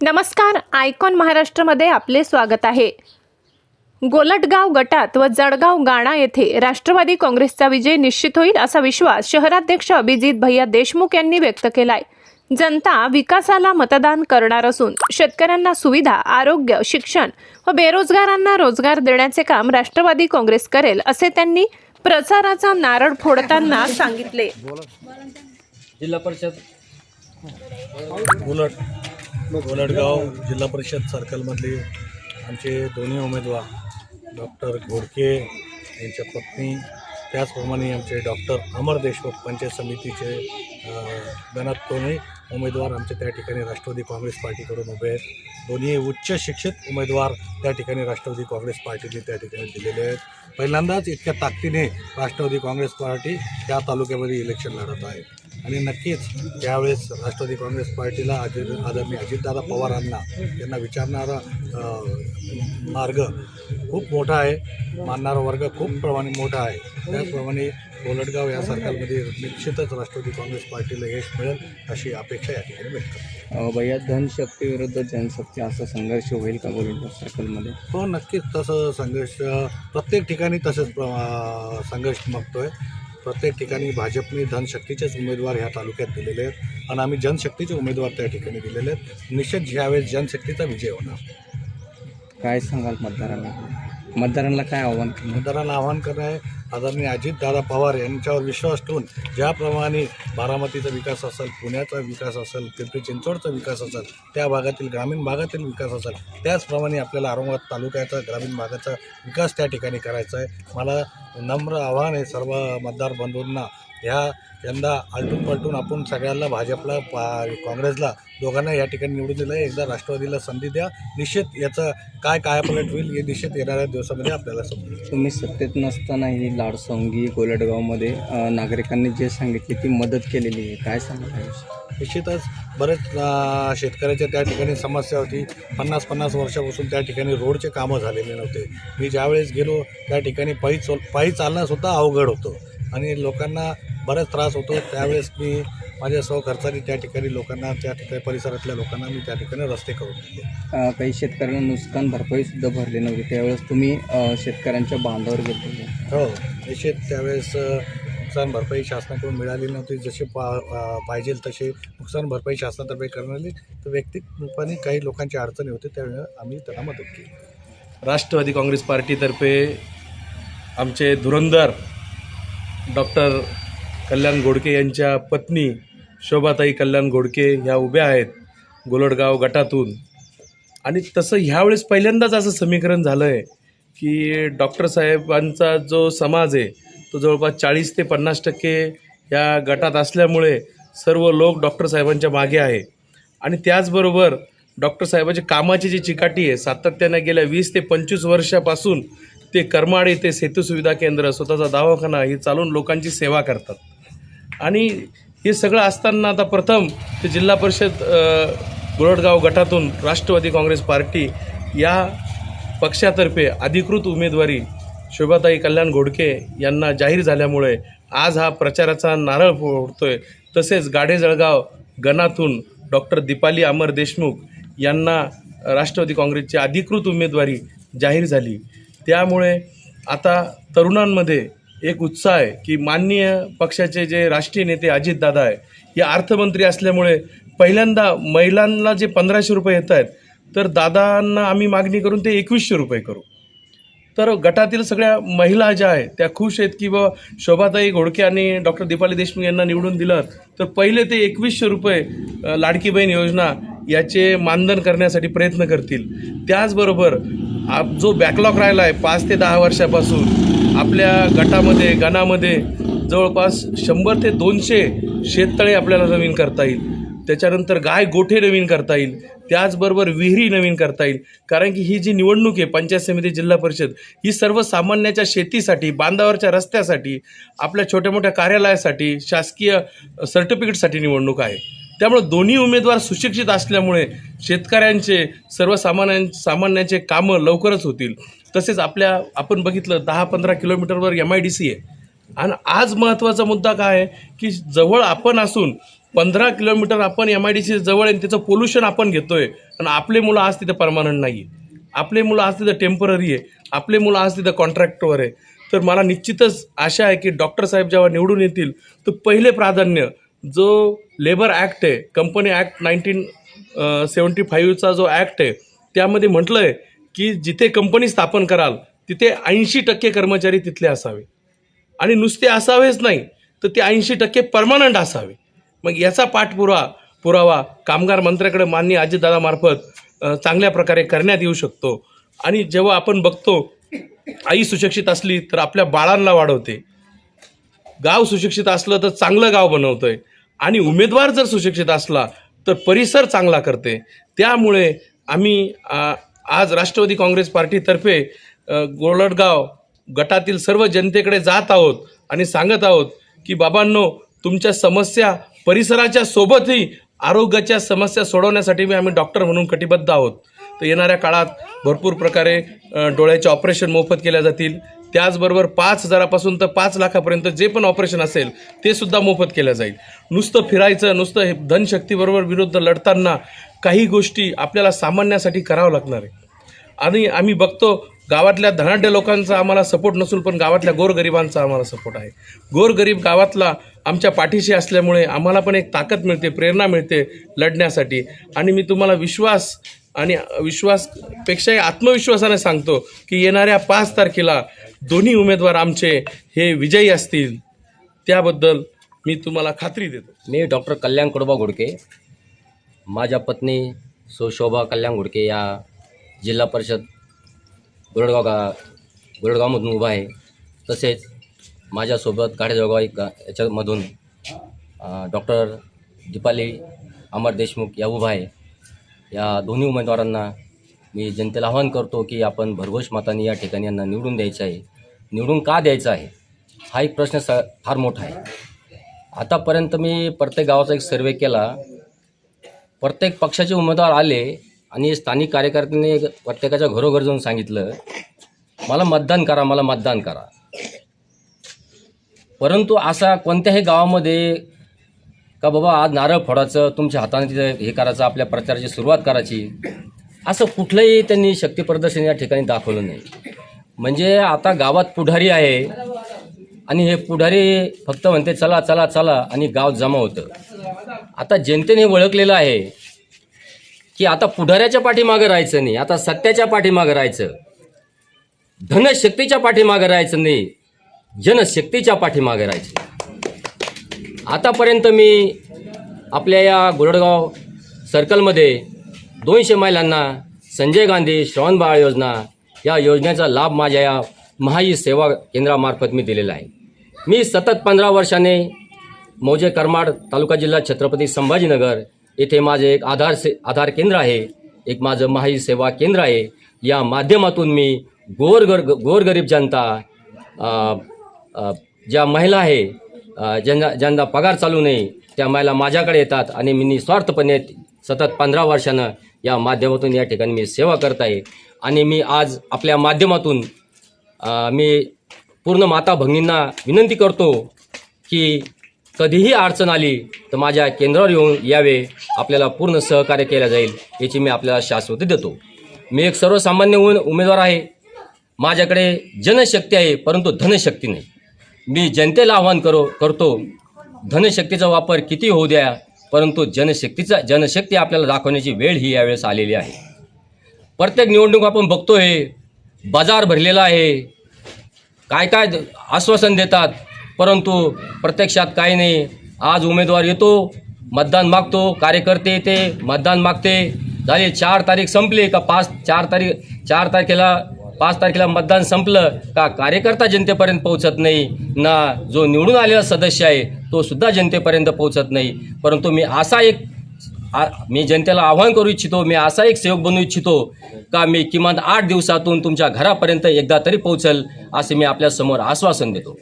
नमस्कार आयकॉन महाराष्ट्रमध्ये आपले स्वागत आहे. गोलटगाव गटात व जळगाव गाणा येथे राष्ट्रवादी काँग्रेसचा विजय निश्चित होईल असा विश्वास शहराध्यक्ष अभिजित भैया देशमुख यांनी व्यक्त केलाय. जनता विकासाला मतदान करणार असून शेतकऱ्यांना सुविधा आरोग्य शिक्षण व बेरोजगारांना रोजगार देण्याचे काम राष्ट्रवादी काँग्रेस करेल असे त्यांनी प्रचाराचा नारळ फोडताना सांगितले. जिल्हा परिषद. उलट जिल्हा परिषद सर्कलमधले आमचे दोन्ही उमेदवार डॉक्टर घोडके यांच्या पत्नी त्याचप्रमाणे आमचे डॉक्टर अमर देशमुख पंचायत समितीचे अ, गणात दोन्ही उमेदवार आमचे त्या ठिकाणी राष्ट्रवादी काँग्रेस पार्टीकडून उभे आहेत. दोन्ही उच्च शिक्षित उमेदवार त्या ठिकाणी राष्ट्रवादी काँग्रेस पार्टीने त्या ठिकाणी दिलेले आहेत. पहिल्यांदाच इतक्या ताकदीने राष्ट्रवादी काँग्रेस पार्टी त्या तालुक्यामध्ये इलेक्शन लढत आहे. आणि नक्कीच यावेळेस राष्ट्रवादी काँग्रेस पार्टीला अजित आदरणीय अजितदादा पवारांना यांना विचारणारा मार्ग खूप मोठा आहे. मानणारा वर्ग खूप प्रमाणे मोठा आहे. त्याचप्रमाणे कोलटगाव या सर्कलमध्ये निश्चितच राष्ट्रवादी काँग्रेस पार्टीला यश मिळेल अशी अपेक्षा या ठिकाणी भैया धनशक्ती विरुद्ध जनशक्ती असा संघर्ष होईल का गोलंदाज सर्कलमध्ये हो नक्कीच तसं संघर्ष प्रत्येक ठिकाणी तसेच संघर्ष बघतोय प्रत्येक ठिकाणी भाजपने धनशक्तीचेच उमेदवार ह्या तालुक्यात दिलेले आहेत आणि आम्ही जनशक्तीचे उमेदवार त्या ठिकाणी दिलेले आहेत. निश्चित यावेळेस जनशक्तीचा विजय होणार. काय सांगाल मतदारांना? मतदारांना काय आव्हान मतदारांना आवाहन करणं आहे आदरणीय अजितदादा पवार यांच्यावर विश्वास ठेवून ज्याप्रमाणे बारामतीचा विकास असेल पुण्याचा विकास असेल पिंपरी चिंचवडचा विकास असेल त्या भागातील ग्रामीण भागातील विकास असेल त्याचप्रमाणे आपल्याला औरंगाबाद तालुक्याचा ग्रामीण भागाचा विकास त्या ठिकाणी करायचा आहे. मला नम्र आव्हान आहे सर्व मतदार बंधूंना. ह्या यंदा आलटून पलटून आपण सगळ्यांना भाजपला पा काँग्रेसला दोघांना या ठिकाणी निवडून दिलं आहे. एकदा राष्ट्रवादीला संधी द्या. निश्चित याचं काय कायापलट होईल हे निश्चित येणाऱ्या दिवसामध्ये आपल्याला समजेल. तुम्ही सत्तेत नसताना ही लाडसोंगी गोलटगावमध्ये अ, नागरिकांनी जे सांगितले ती मदत केलेली आहे. काय याविषयी? निश्चितच बरेच शेतकऱ्याच्या त्या ठिकाणी समस्या होती. पन्नास पन्नास वर्षापासून त्या ठिकाणी रोडचे कामं झालेले नव्हते. मी ज्यावेळेस गेलो त्या ठिकाणी पायी चल पायी चालणंसुद्धा अवघड होतं. आणि लोकांना बराच त्रास होतो. त्यावेळेस मी माझ्या स्वखर्चाने त्या ठिकाणी लोकांना त्या ठिकाणी परिसरातल्या लोकांना मी त्या ठिकाणी रस्ते करून दिले. अ, काही शेतकऱ्यांना नुकसान भरपाई सुद्धा भरली नव्हती. त्यावेळेस तुम्ही अ, शेतकऱ्यांच्या बांधावर घेतले हो निश्चित त्यावेळेस अ, नुकसान भरपाई शासनाकडून मिळाली नव्हती. जशी पा अ, पाहिजे तशी नुकसान भरपाई शासनातर्फे करण्यात आली. तर वैयक्तिक रूपाने काही लोकांची अडचणी होती त्यावेळी आम्ही त्यांना मदत केली. राष्ट्रवादी काँग्रेस पार्टीतर्फे आमचे धुरंधर डॉक्टर कल्याण घोडके यांच्या पत्नी शोभाताई कल्याण घोडके ह्या उभ्या आहेत गोलडगाव गटातून. आणि तसं ह्यावेळेस पहिल्यांदाच असं समीकरण झालं आहे की डॉक्टर साहेबांचा जो समाज आहे तो जवळपास चाळीस ते पन्नास टक्के या गटात असल्यामुळे सर्व लोक डॉक्टर साहेबांच्या मागे आहे. आणि त्याचबरोबर डॉक्टर साहेबांच्या कामाची जी चिकाटी आहे सातत्यानं गेल्या वीस ते पंचवीस वर्षापासून ते करमाडे ते सेतू सुविधा केंद्र स्वतःचा दवाखाना हे चालून लोकांची सेवा करतात. आणि हे सगळं असताना आता प्रथम ते जिल्हा परिषद अ, गोरडगाव गटातून राष्ट्रवादी काँग्रेस पार्टी या पक्षातर्फे अधिकृत उमेदवारी शोभाताई कल्याण घोडके यांना जाहीर झाल्यामुळे आज हा प्रचाराचा नारळ फोडतोय. तसेच गाडे जळगाव गणातून डॉक्टर दीपाली अमर देशमुख यांना राष्ट्रवादी काँग्रेसची अधिकृत उमेदवारी जाहीर झाली. त्यामुळे आता तरुणांमध्ये एक उत्साह आहे की माननीय पक्षाचे जे राष्ट्रीय नेते अजितदादा आहे हे अर्थमंत्री असल्यामुळे पहिल्यांदा महिलांना जे पंधराशे रुपये येत आहेत तर दादांना आम्ही मागणी करून ते एकवीसशे रुपये करू. तर गटातील सगळ्या महिला ज्या आहेत त्या खुश आहेत की बा शोभाताई घोडके आणि डॉक्टर दीपाली देशमुख यांना निवडून दिलं तर पहिले ते एकवीसशे रुपये लाडकी बहीण योजना याचे मानधन करण्यासाठी प्रयत्न करतील. त्याचबरोबर जो बॅकलॉग राहिला आहे पाच ते दहा वर्षापासून आपल्या गटामध्ये गणामध्ये जवळपास शंभर ते दोनशे शेततळे आपल्याला नवीन करता येईल. त्याच्यानंतर गाय गोठे नवीन करता येईल. त्याचबरोबर विहिरी नवीन करता येईल. कारण की ही जी निवडणूक आहे पंचायत समिती जिल्हा परिषद ही सर्वसामान्याच्या शेतीसाठी बांधावरच्या रस्त्यासाठी आपल्या छोट्या मोठ्या कार्यालयासाठी शासकीय सर्टिफिकेटसाठी निवडणूक आहे. त्यामुळे दोन्ही उमेदवार सुशिक्षित असल्यामुळे शेतकऱ्यांचे सर्वसामान्यां सामान्यांचे कामं लवकरच होतील. तसेच आपल्या आपण बघितलं दहा पंधरा किलोमीटरवर एम आय डी सी आहे. आणि आज महत्त्वाचा मुद्दा काय आहे? की जवळ आपण असून पंधरा किलोमीटर आपण एम आय डी सी जवळ आहे आणि त्याचं पोल्युशन आपण घेतो आहे आणि आपले मुलं आज तिथं परमानंट नाही आहे आपले मुलं आज तिथं टेंपररी आहे. आपले मुलं आज तिथं कॉन्ट्रॅक्टवर आहे. तर मला निश्चितच आशा आहे की डॉक्टर साहेब जेव्हा निवडून येतील तर पहिले प्राधान्य जो लेबर ॲक्ट आहे कंपनी ॲक्ट नाईन्टीन सेवन्टी फाईव्हचा जो ॲक्ट आहे त्यामध्ये म्हटलं आहे की जिथे कंपनी स्थापन कराल तिथे ऐंशी टक्के कर्मचारी तिथले असावे. आणि नुसते असावेच नाही तर ते ऐंशी टक्के परमानंट असावे. मग याचा पाठपुरा पुरावा कामगार मंत्र्याकडे माननीय अजितदादामार्फत चांगल्या प्रकारे करण्यात येऊ शकतो. आणि जेव्हा आपण बघतो आई सुशिक्षित असली तर आपल्या बाळांना वाढवते. गाव सुशिक्षित असलं तर चांगलं गाव बनवतंय. आणि उमेदवार जर सुशिक्षित असला तर परिसर चांगला करते. त्यामुळे आम्ही आज राष्ट्रवादी काँग्रेस पार्टीतर्फे अ, गोलडगाव गटातील सर्व जनतेकडे जात आहोत आणि सांगत आहोत की बाबांनो तुमच्या समस्या परिसराच्या सोबतही आरोग्याच्या समस्या सोडवण्यासाठी मी आम्ही डॉक्टर म्हणून कटिबद्ध आहोत. तर येणाऱ्या काळात भरपूर प्रकारे डोळ्याचे ऑपरेशन मोफत केल्या जातील. त्याचबरोबर पाच हजारापासून तर पाच लाखापर्यंत जे पण ऑपरेशन असेल ते सुद्धा मोफत केलं जाईल. नुसतं फिरायचं नुसतं हे धनशक्तीबरोबर विरुद्ध लढताना काही गोष्टी आपल्याला सामान्यासाठी करावं लागणार आहे. आणि आम्ही बघतो गावातल्या धनाढ्य लोकांचा आम्हाला सपोर्ट नसून पण गावातल्या गोरगरिबांचा आम्हाला सपोर्ट आहे. गोरगरीब गावातला आमच्या पाठीशी असल्यामुळे आम्हाला पण एक ताकद मिळते प्रेरणा मिळते लढण्यासाठी. आणि मी तुम्हाला विश्वास आणि विश्वासपेक्षाही आत्मविश्वासाने सांगतो की येणाऱ्या पाच तारखेला दोन्ही उमेदवार आमचे हे विजयी असतील त्याबद्दल मी तुम्हाला खात्री देतो. मी डॉक्टर कल्याण कडोबा घोडके माझ्या पत्नी सुशोभा कल्याण घोडके या जिल्हा परिषद गोरडगाव गा गोरडगावमधून उभा आहे. तसेच माझ्यासोबत गाडेजळगाव एक गा याच्यामधून डॉक्टर दीपाली अमर देशमुख या उभा आहे. या दोन्ही उमेदवारांना मी जनतेला आवाहन करतो की आपण भरघोष मतांनी या ठिकाणी यांना निवडून द्यायचं आहे. निवडून का द्यायचं आहे? हा एक प्रश्न स फार मोठा आहे. आतापर्यंत मी प्रत्येक गावाचा एक सर्वे केला. प्रत्येक पक्षाचे उमेदवार आले आणि स्थानिक कार्यकर्त्यांनी प्रत्येकाच्या घरोघर जाऊन सांगितलं मला मतदान करा मला मतदान करा. परंतु असा कोणत्याही गावामध्ये का बाबा आज नारळ फोडायचं तुमच्या हाताने तिथं हे करायचं आपल्या प्रचाराची सुरुवात करायची. असं कुठलंही त्यांनी शक्तिप्रदर्शन या ठिकाणी दाखवलं नाही. म्हणजे आता गावात पुढारी आहे आणि हे पुढारी फक्त म्हणते चला चला चला आणि गाव जमा होतं. आता जनतेने ओळखलेलं आहे की आता पुढाऱ्याच्या पाठीमागं राहायचं नाही आता सत्याच्या पाठीमागं राहायचं. धनशक्तीच्या पाठीमागं राहायचं नाही जनशक्तीच्या पाठीमागं राहायचं. आतापर्यंत मी आपल्या या गोरडगाव सर्कलमध्ये दोनशे महिलांना संजय गांधी श्रवणबाळ योजना या योजनेचा लाभ माझ्या या महाई सेवा केंद्रामार्फत मी दिलेला आहे. मी सतत पंधरा वर्षाने मौजे करमाड तालुका जिल्हा छत्रपती संभाजीनगर येथे माझे एक आधार से आधार केंद्र आहे. एक माझं महाई सेवा केंद्र आहे. या माध्यमातून मी गोरगर गोरगरीब जनता ज्या महिला आहे ज्यांना ज्यांना पगार चालू नाही त्या महिला माझ्याकडे येतात आणि मी निस्वार्थपणे सतत पंधरा वर्षानं या माध्यमातून या ठिकाणी मी सेवा करत आहे. आणि मी आज आपल्या माध्यमातून मी पूर्ण माता भगिनींना विनंती करतो की कधीही अडचण आली तर माझ्या केंद्रावर येऊन यावे. आपल्याला पूर्ण सहकार्य केलं जाईल याची मी आपल्याला शाश्वती देतो. मी एक सर्वसामान्य उमेदवार आहे. माझ्याकडे जनशक्ती आहे परंतु धनशक्ती नाही. मी जनतेला आवाहन करो करतो धनशक्तीचा वापर किती होऊ द्या परंतु जनशक्तीचा जनशक्ती आपल्याला दाखवण्याची वेळ ही यावेळेस आलेली आहे. प्रत्येक निवडणूक आपण बघतोय बाजार भरलेला आहे. काय काय आश्वासन देतात परंतु प्रत्यक्षात काही नाही. आज उमेदवार येतो मतदान मागतो कार्यकर्ते येते मतदान मागते. झाले चार तारीख संपली का पाच चार तारीख चार तारखेला पाच तारखेला मतदान संपलं का कार्यकर्ता जनतेपर्यंत पोहोचत नाही ना जो निवडून आलेला सदस्य आहे तो सुद्धा जनतेपर्यंत पोहोचत नाही. परंतु मी असा एक आ- मी जनतेला आवाहन करू इच्छितो मी असा एक सेवक बनू इच्छितो का मी किमान आठ दिवसातून तुमच्या घरापर्यंत एकदा तरी पोहोचल असे मी आपल्यासमोर आश्वासन देतो.